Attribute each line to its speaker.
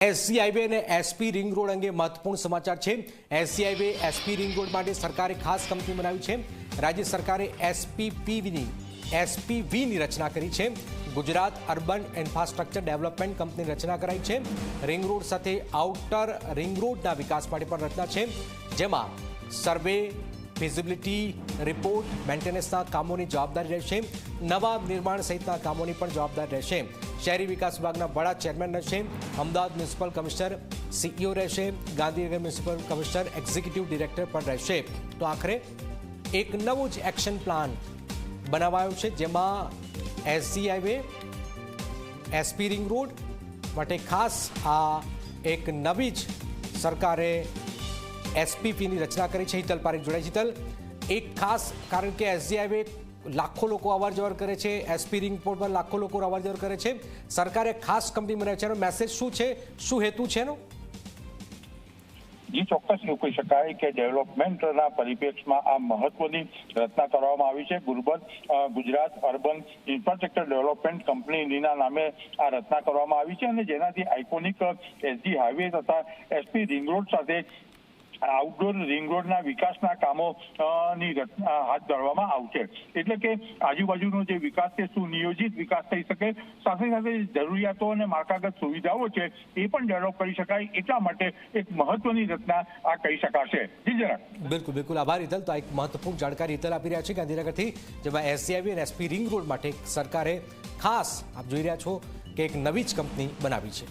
Speaker 1: SC highway અને SP ring road અંગે મહત્વપૂર્ણ સમાચાર છે. SC highway SP ring road માટે સરકારે ખાસ કંપની બનાવી છે. રાજ્ય સરકારે એસપીપીની એસપીવીની રચના કરી છે. ગુજરાત અર્બન ઇન્ફ્રાસ્ટ્રક્ચર ડેવલપમેન્ટ કંપનીની રચના કરાઈ છે. રિંગ રોડ સાથે આઉટર રિંગ રોડના વિકાસ માટે પણ રચના છે. જેમાં સર્વે ફિઝિબિલિટી રિપોર્ટ, મેન્ટેનન્સના કામોની જવાબદારી રહેશે. નવા નિર્માણ સહિતના કામોની પણ જવાબદારી રહેશે. શહેરી વિકાસ વિભાગના વડા ચેરમેન રહેશે. અમદાવાદ મ્યુનિસિપલ કમિશનર સીઈઓ રહેશે. Gandhinagar municipal commissioner executive director પણ રહેશે. તો આખરે એક નવો જ એક્શન પ્લાન બનાવાયો છે, જેમાં SG highway, SP ring road, માટે ખાસ આ એક નવી જ સરકારે એસપીપીની રચના કરી છે હિતલ પારેખ જોડાઈ હિતલ. એક ખાસ કારણ કે એસજી લાખો લોકો અવર જવર કરે છે, એસપી રિંગ પોર્ટ પર લાખો લોકો અવર જવર કરે છે. સરકારે ખાસ કંપની બનાવી છે. એનો મેસેજ શું છે? શું હેતુ છે એનો?
Speaker 2: જી, ચોક્કસ એવું કહી શકાય કે ડેવલપમેન્ટના પરિપ્રેક્ષમાં આ મહત્વની રચના કરવામાં આવી છે. ગુરબત ગુજરાત અર્બન ઇન્ફ્રાસ્ટ્રક્ચર ડેવલપમેન્ટ કંપનીના નામે આ રચના કરવામાં આવી છે અને જેનાથી આઇકોનિક એસજી હાઈવે તથા એસપી રિંગ રોડ સાથે આઉટડોર રિંગ રોડના વિકાસના કામો ની રચના હાથ ધરવામાં આવશે. એટલે કે આજુબાજુનો જે વિકાસ છે, સુનિયોજિત વિકાસ થઈ શકે, સાથે સાથે જરૂરિયાતો અને માળખાગત સુવિધાઓ છે, એ પણ ડેવલપ કરી શકાય, એટલા માટે એક મહત્વની રચના આ કહી શકાશે. જરા.
Speaker 1: બિલકુલ બિલકુલ. આભાર હિતલ તો આ એક મહત્વપૂર્ણ જાણકારી હિતલ આપી રહ્યા છે ગાંધીનગરથી જેમાં એસસીઆઈવી અને એસપી રિંગ રોડ માટે સરકારે ખાસ, આપ જોઈ રહ્યા છો, કે એક નવી જ કંપની બનાવી છે.